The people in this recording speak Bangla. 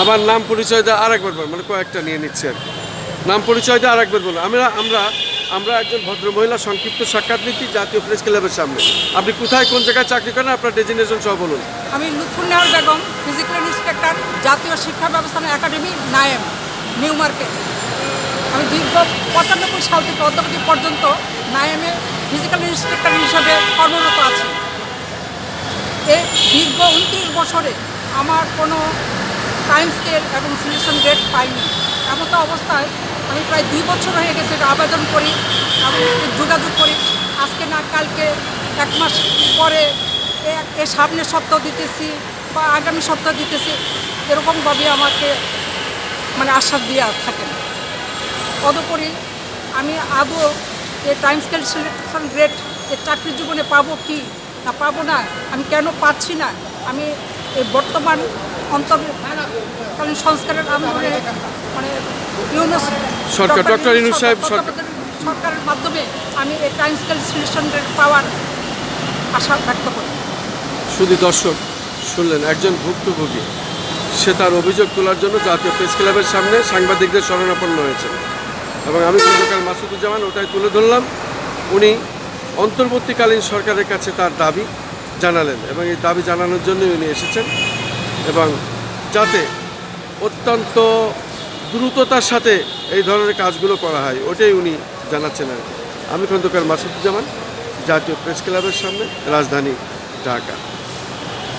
আবার নাম পরিচয় দেওয়া আরেকবার বল, মানে কয়েকটা নিয়ে নিচ্ছে আর নাম পরিচয় দেওয়া আরেকবার বলুন আমরা আমরা আমরা একজন ভদ্র মহিলা সংক্ষিপ্ত সাক্ষাৎ নিচ্ছি জাতীয় প্রেস ক্লাবের সামনে। আপনি কোথায় কোন জায়গায় চাকরি করেন? আপনার ডেজিনেশন সহ বলুন। আমি লুৎফুল নেওয়ার বেগম ফিজিক্যাল ইন্সপেক্টর জাতীয় শিক্ষা ব্যবস্থান একাডেমি নায়েম নিউ মার্কেট আমি দীর্ঘ পঁচানব্বই সাল থেকে অদ্যাবধি পর্যন্ত নায়েমে ফিজিক্যাল ইন্সপেক্টর হিসাবে কর্মরত আছি। এই দীর্ঘ উনত্রিশ বছরে আমার কোনো টাইম স্কেল এবং সিলেকশন ডেট পাইনি। এমন অবস্থায় আমি প্রায় দুই বছর হয়ে গেছে আবেদন করি যোগাযোগ করি। আজকে না, কালকে এক মাস পরে এ- এ সামনের সপ্তাহ দিতেছি বা আগামী সপ্তাহ দিতেছি, এরকমভাবে আমাকে মানে আশ্বাস দিয়ে থাকেন তদুপরি আমি আদৌ এই টাইম স্কেল সিলেকশন গ্রেড এর চাকরি জীবনে পাবো কি না পাবো না, আমি কেন পাচ্ছি না? আমি এই বর্তমান সংস্কারের মানে ইউনুস সরকার, ডক্টর ইউনূস সাহেব সরকার। সরকারের মাধ্যমে আমি এই পাওয়ার আশা ব্যক্ত করি। শুধু দর্শক শুনলেন একজন ভুক্তভোগী। সে তার অভিযোগ তোলার জন্য জাতীয় প্রেস ক্লাবের সামনে সাংবাদিকদের শরণাপন্ন হয়েছে এবং আমি খন্দকার মাসুদুজ্জামান ওটাই তুলে ধরলাম। উনি অন্তর্বর্তীকালীন সরকারের কাছে তার দাবি জানালেন এবং এই দাবি জানানোর জন্যই উনি এসেছেন। এবং যাতে অত্যন্ত দ্রুততার সাথে এই ধরনের কাজগুলো করা হয়, ওটাই উনি জানাচ্ছেন আর কি। আমি খন্দকার মাসুদুজ্জামান, জাতীয় প্রেস ক্লাবের সামনে, রাজধানী ঢাকা।